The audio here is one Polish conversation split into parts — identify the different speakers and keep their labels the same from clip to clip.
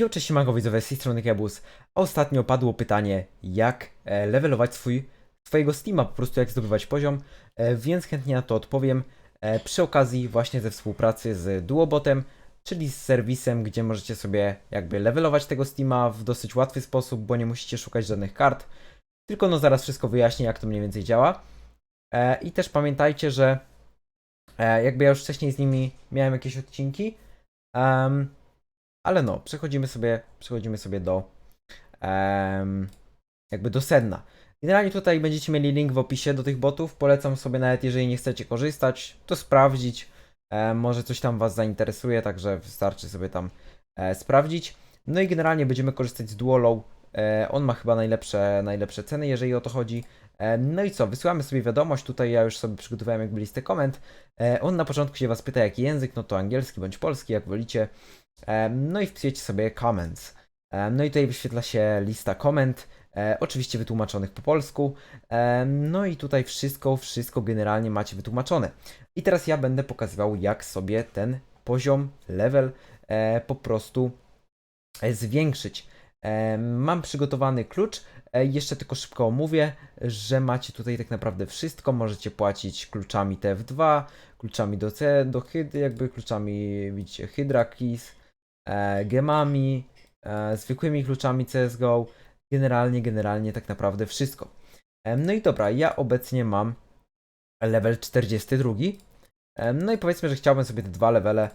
Speaker 1: Jo, cześć siemanko widzowie, z tej strony Kebus. Ostatnio padło pytanie, jak e, levelować swój, swojego Steama, po prostu jak zdobywać poziom, e, więc chętnie na to odpowiem. E, przy okazji właśnie ze współpracy z Duobotem, czyli z serwisem, gdzie możecie sobie jakby levelować tego Steama w dosyć łatwy sposób, bo nie musicie szukać żadnych kart. Tylko no zaraz wszystko wyjaśnię, jak to mniej więcej działa. E, I też pamiętajcie, że e, jakby ja już wcześniej z nimi miałem jakieś odcinki, em, ale no, przechodzimy sobie, przechodzimy sobie do em, jakby do sedna. Generalnie tutaj będziecie mieli link w opisie do tych botów. Polecam sobie nawet, jeżeli nie chcecie korzystać, to sprawdzić. E, może coś tam Was zainteresuje, także wystarczy sobie tam e, sprawdzić. No i generalnie będziemy korzystać z Duolow. E, on ma chyba najlepsze, najlepsze ceny, jeżeli o to chodzi. E, no i co, wysyłamy sobie wiadomość. Tutaj ja już sobie przygotowałem jakby listę komend. E, on na początku się Was pyta, jaki język, no to angielski bądź polski, jak wolicie. Em, No i wpisujecie sobie comments. No i tutaj wyświetla się lista komend, e, oczywiście wytłumaczonych po polsku. No i tutaj wszystko, wszystko generalnie macie wytłumaczone. I teraz ja będę pokazywał, jak sobie ten poziom, level e, po prostu e, zwiększyć. Mam przygotowany klucz. E, Jeszcze tylko szybko omówię, że macie tutaj tak naprawdę wszystko. Możecie płacić kluczami TF2, kluczami do C, do hyd, jakby kluczami, widzicie, Hydra Keys, e, gemami, e, zwykłymi kluczami CSGO, generalnie, generalnie tak naprawdę wszystko. Em, No i dobra, ja obecnie mam level 42. Em, No i powiedzmy, że chciałbym sobie te dwa levele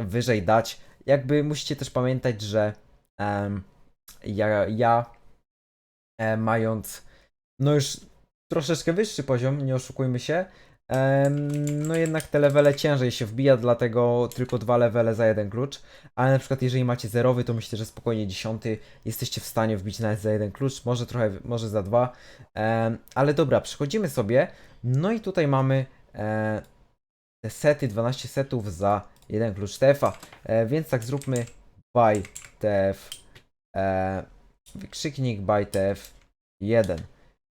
Speaker 1: wyżej dać. Jakby musicie też pamiętać, że em, ja, ja e, mając no już troszeczkę wyższy poziom, nie oszukujmy się, No jednak te levele ciężej się wbija, dlatego tylko dwa levele za jeden klucz. Ale na przykład jeżeli macie zerowy, to myślę, że spokojnie dziesiąty jesteście w stanie wbić nawet za jeden klucz, może trochę, może za dwa. Ale dobra, przechodzimy sobie. No i tutaj mamy e, te sety, 12 setów za jeden klucz TF-a. E, Więc tak zróbmy buy TF, e, wykrzyknik buy TF 1.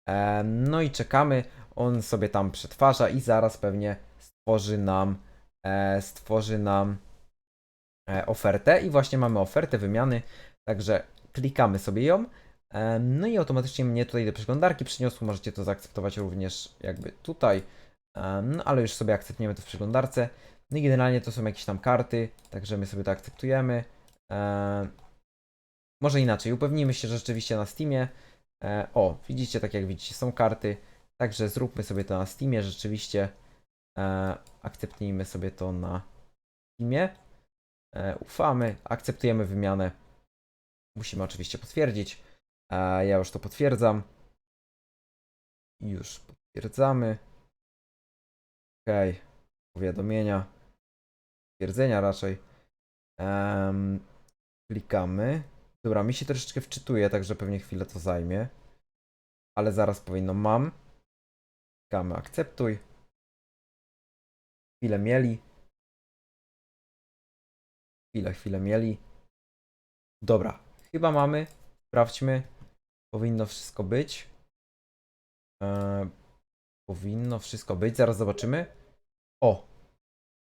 Speaker 1: E, No i czekamy. On sobie tam przetwarza i zaraz pewnie stworzy nam e, stworzy nam e, ofertę. I właśnie mamy ofertę wymiany, także klikamy sobie ją. No i automatycznie mnie tutaj do przeglądarki przyniosło, możecie to zaakceptować również jakby tutaj, no ale już sobie akceptujemy to w przeglądarce, no i generalnie to są jakieś tam karty, także my sobie to akceptujemy, może inaczej, upewnimy się, że rzeczywiście na Steamie, e, o widzicie, tak jak widzicie są karty, Także zróbmy sobie to na Steamie, rzeczywiście e, akceptujmy sobie to na Steamie. E, ufamy, akceptujemy wymianę. Musimy oczywiście potwierdzić. E, ja już to potwierdzam. Już potwierdzamy. OK. Powiadomienia. Potwierdzenia raczej. Klikamy. Dobra, mi się troszeczkę wczytuje, także pewnie chwilę to zajmie. Ale zaraz powinno mam. Klikamy akceptuj. Chwilę mieli. Chwilę, chwilę mieli. Dobra, chyba mamy. Sprawdźmy. Powinno wszystko być. Eee, powinno wszystko być. Zaraz zobaczymy. O!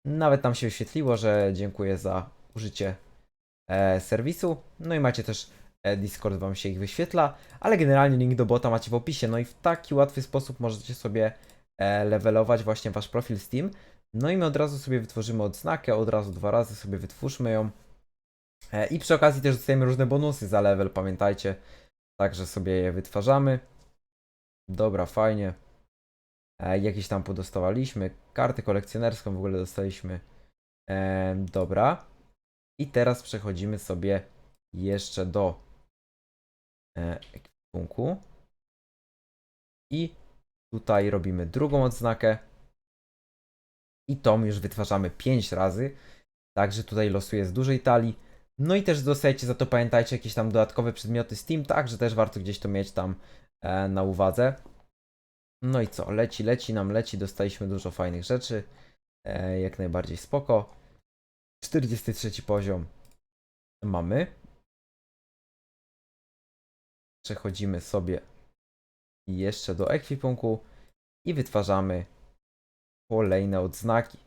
Speaker 1: Nawet tam się wyświetliło, że dziękuję za użycie serwisu. No i macie też e, Discord wam się ich wyświetla, ale generalnie link do bota macie w opisie. No i w taki łatwy sposób możecie sobie e, levelować właśnie wasz profil Steam. No i my od razu sobie wytworzymy odznakę, od razu dwa razy sobie wytwórzmy ją. E, I przy okazji też dostajemy różne bonusy za level, pamiętajcie. Także sobie je wytwarzamy. Dobra, fajnie. E, jakieś tam podostawaliśmy. Kartę kolekcjonerską w ogóle dostaliśmy. E, dobra. I teraz przechodzimy sobie jeszcze do e, ekwipunku. I tutaj robimy drugą odznakę. I tą już wytwarzamy 5 razy. Także tutaj losuję z dużej talii. No i też dostajecie za to, pamiętajcie, jakieś tam dodatkowe przedmioty Steam, także też warto gdzieś to mieć tam e, na uwadze. No i co, leci, leci nam, leci, dostaliśmy dużo fajnych rzeczy. E, jak najbardziej spoko. 43 poziom mamy. Przechodzimy sobie jeszcze do ekwipunku i wytwarzamy kolejne odznaki.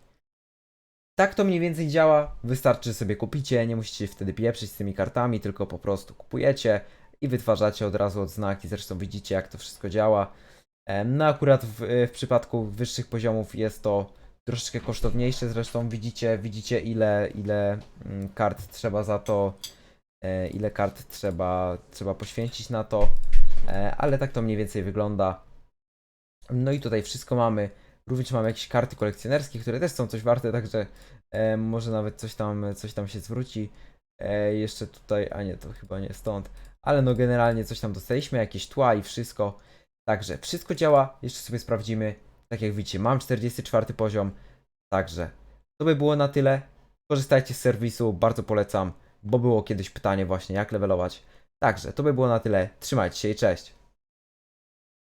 Speaker 1: tak to mniej więcej działa. Wystarczy, sobie kupicie, nie musicie wtedy pieprzyć z tymi kartami, tylko po prostu kupujecie i wytwarzacie od razu odznaki. Zresztą widzicie, jak to wszystko działa. No akurat w, w przypadku wyższych poziomów jest to troszeczkę kosztowniejsze. Zresztą widzicie, widzicie ile, ile mm, kart trzeba za to, e, ile kart trzeba, trzeba poświęcić na to. E, Ale tak to mniej więcej wygląda. No i tutaj wszystko mamy. Również mamy jakieś karty kolekcjonerskie, które też są coś warte, także e, może nawet coś tam, coś tam się zwróci. Jeszcze tutaj, a nie, to chyba nie stąd, ale no generalnie coś tam dostaliśmy, jakieś tła i wszystko. Także wszystko działa, jeszcze sobie sprawdzimy. Tak jak widzicie, mam 44 poziom, także to by było na tyle. Korzystajcie z serwisu, bardzo polecam, bo było kiedyś pytanie właśnie jak levelować. Także to by było na tyle. Trzymajcie się i cześć.